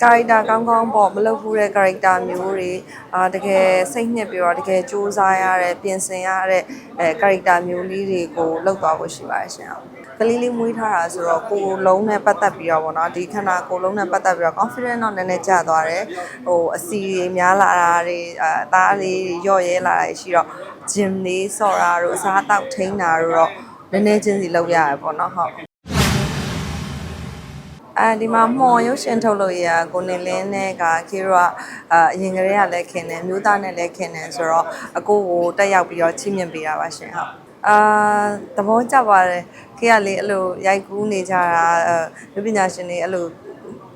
character ကောင်းကောင်းပေါ့မလုပ်ဘူးတဲ့ character မျိုးတွေအာတကယ်စိတ်နှစ်ပြီးတော့တကယ်စူးစမ်းရတဲ့ပြင်ဆင်ရတဲ့အဲ character မျိုးလေးတွေကိုလောက်သွားဖို့ရှိပါတယ်ရှင်ကလေးလေးမွေးထားတာဆိုတော့ကိုယ်လုံးနဲ့ပတ်သက်ပြီးတော့ဗောနော်ဒီခန္ဓာကိုယ်လုံးနဲ့ပတ်သက်ပြီးတော့ confident တော့နည်းနည်းကျသွားတယ်ဟိုအစီတွေများလာတာတွေအသားလေးရော့ရဲလာတာရှိတော့ gym လေးဆော့တာတို့အစားအသောက်ထိန်းတာတို့တော့နည်းနည်းချင်းစီလုပ်ရတယ်ဗောနော်ဟုတ် အဲဒီမှာမှော်ရုပ်ရှင်ထုတ်လို့ရကိုနေလင်းနဲ့ကခေရောကအရင်ကတည်းကလည်းခင်တယ်မျိုးသားနဲ့လည်းခင်တယ်ဆိုတော့အကိုကိုတက်ရောက်ပြီးတော့ချီးမြှင့်ပေးတာပါရှင်ဟုတ်အာသဘောကျပါတယ်ခေကလေအဲ့လိုရိုက်ကူးနေကြတာအဲလူပညာရှင်တွေအဲ့လို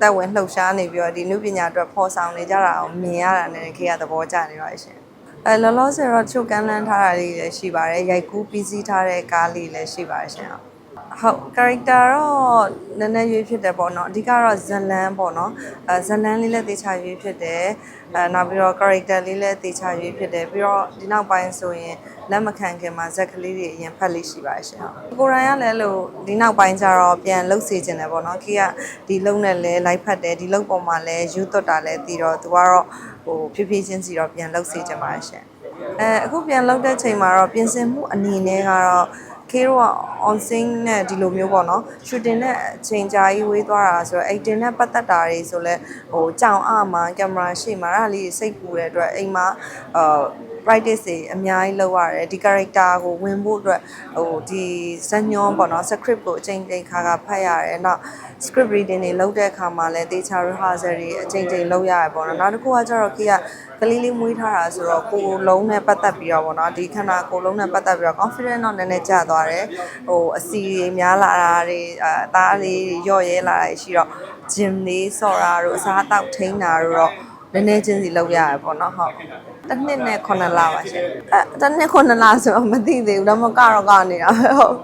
တက်ဝင်လှုပ်ရှားနေပြီးတော့ဒီနုပညာအတွက်ဖော်ဆောင်နေကြတာကိုမြင်ရတာနဲ့ခေကသဘောကျနေပါရှင်အဲလောလောဆယ်တော့ချုပ်ကမ်းလန်းထားတာလေးလည်းရှိပါတယ်ရိုက်ကူးပြီးစီးထားတဲ့ကားလေးလည်းရှိပါတယ်ရှင်ဟုတ် ဟုတ် character တော့နည်းနည်းရွေးဖြစ်တယ်ပေါ့နော်အဓိကတော့ဇလန်းပေါ့နော်အဲဇလန်းလေးလည်းတေချာရွေးဖြစ်တယ်အဲနောက်ပြီးတော့ character လေးလည်းတေချာရွေးဖြစ်တယ်ပြီးတော့ဒီနောက်ပိုင်းဆိုရင်လက်မခံခင်မှာဇက်ကလေးတွေအရင်ဖတ်လေးရှိပါရှင်ဟုတ်ကိုရိုင်းကလည်းလို့ဒီနောက်ပိုင်းကျတော့ပြန်လှုပ်စေခြင်းတယ်ပေါ့နော်ခေကဒီလုံနဲ့လည်းလိုက်ဖတ်တယ်ဒီလုံပေါ်မှာလည်းယူသွတ်တာလည်းတည်တော့သူကတော့ဟိုဖြည်းဖြည်းချင်းစီတော့ပြန်လှုပ်စေခြင်းပါရှင်အဲအခုပြန်လှုပ်တဲ့ချိန်မှာတော့ပြင်ဆင်မှုအနေနဲ့ကတော့ ခေတော့ on scene နဲ့ဒီလိုမျိုးပေါ့နော် shooting နဲ့အချိန်ကြာကြီးဝေးသွားတာဆိုတော့ editing နဲ့ပတ်သက်တာတွေဆိုလဲဟိုကြောင်အမှာကင်မရာရှေ့မှာအဲ့ဒါလေးတွေစိတ်ပူတဲ့အတွက်အိမ်မှာအာ practice တွေအများကြီးလုပ်ရတယ်ဒီ character ကိုဝင်ဖို့အတွက်ဟိုဒီဇညွန်ပေါ့နော် script ကိုအချိန်ချင်းခါခါဖတ်ရတယ်နောက် script reading တွေလုပ်တဲ့အခါမှာလည်းတေချာ rehearsal တွေအချိန်ချင်းလုပ်ရတယ်ပေါ့နော်နောက်တစ်ခုကကျတော့ခေကကလေးလေးမွေးထားတာဆိုတော့ကိုယ်လုံးနဲ့ပတ်သက်ပြီးတော့ပေါ့နော်ဒီခန္ဓာကိုယ်လုံးနဲ့ပတ်သက်ပြီးတော့ confident တော့နည်းနည်းကျသွားတယ်ဟိုအစီတွေများလာတာတွေအသားလေးရော့ရဲလာတာရှိတော့ gym လေးဆော့တာတို့အစားအသောက်ထိန်းတာတို့တော့နည်းနည်းချင်းစီလုပ်ရတယ်ပေါ့နော်ဟုတ် တစ်နှစ်နဲ့9လပါရှင်အဲတစ်နှစ်9လဆိုတော့မသိသေးဘူးတော့မကတော့ကနေတာပဲဟုတ်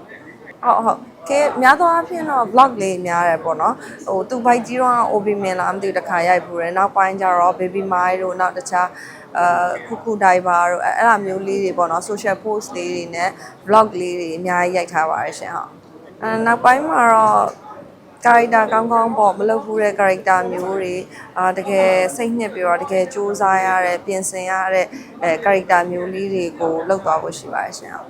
ဟုတ်ဟုတ်ကဲများသောအားဖြင့်တော့ vlog လေးများတယ်ပေါ့နော်ဟိုသူဘိုက်ကြီးတော့ OB မင်လားမသိဘူးတစ်ခါရိုက်ပူတယ်နောက်ပိုင်းကျတော့ baby mai တို့နောက်တခြားအာခုခုဒိုင်ဘာတို့အဲ့အဲ့လိုမျိုးလေးတွေပေါ့နော် social post လေးတွေနဲ့ vlog လေးတွေအများကြီးရိုက်ထားပါတယ်ရှင်ဟုတ်အဲနောက်ပိုင်းမှာတော့ character ကောင်းကောင်းပေါ့မလုပ်ဘူးတဲ့ character မျိုးတွေအာတကယ်စိတ်နှစ်ပြီးတော့တကယ်စူးစမ်းရတဲ့ပြင်ဆင်ရတဲ့အဲ character မျိုးလေးတွေကိုလောက်သွားဖို့ရှိပါတယ်ရှင်ဟုတ်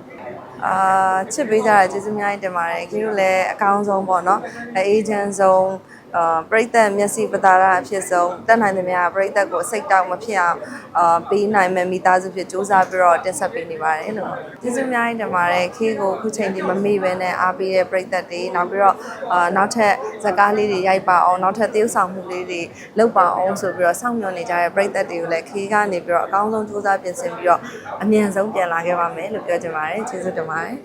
အာချစ်ပေးကြတာကျေးဇူးအများကြီးတင်ပါတယ်ခင်ဗျတို့လည်းအကောင်းဆုံးပေါ့နော်အေဂျင့်ဆုံး အာပရိသတ်မျက်စိပတာရအဖြစ်ဆုံးတက်နိုင်သမျှပရိသတ်ကိုစိတ်တောက်မဖြစ်အောင်အာပေးနိုင်မယ်မိသားစုဖြစ်စူးစမ်းပြီးတော့တင်ဆက်ပေးနေပါတယ်လို့ကျေးဇူးအများကြီးတင်ပါတယ်ခေကိုအခုချိန်ဒီမမေ့ပဲနဲ့အားပေးတဲ့ပရိသတ်တွေနောက်ပြီးတော့အာနောက်ထပ်ဇာတ်ကားလေးတွေရိုက်ပါအောင်နောက်ထပ်သရုပ်ဆောင်မှုလေးတွေလုပ်ပါအောင်ဆိုပြီးတော့စောင့်မျှော်နေကြတဲ့ပရိသတ်တွေကိုလည်းခေကနေပြီးတော့အကောင်းဆုံးစူးစမ်းပြင်ဆင်ပြီးတော့အမြန်ဆုံးပြန်လာခဲ့ပါမယ်လို့ပြောချင်ပါတယ်ကျေးဇူးတင်ပါတယ်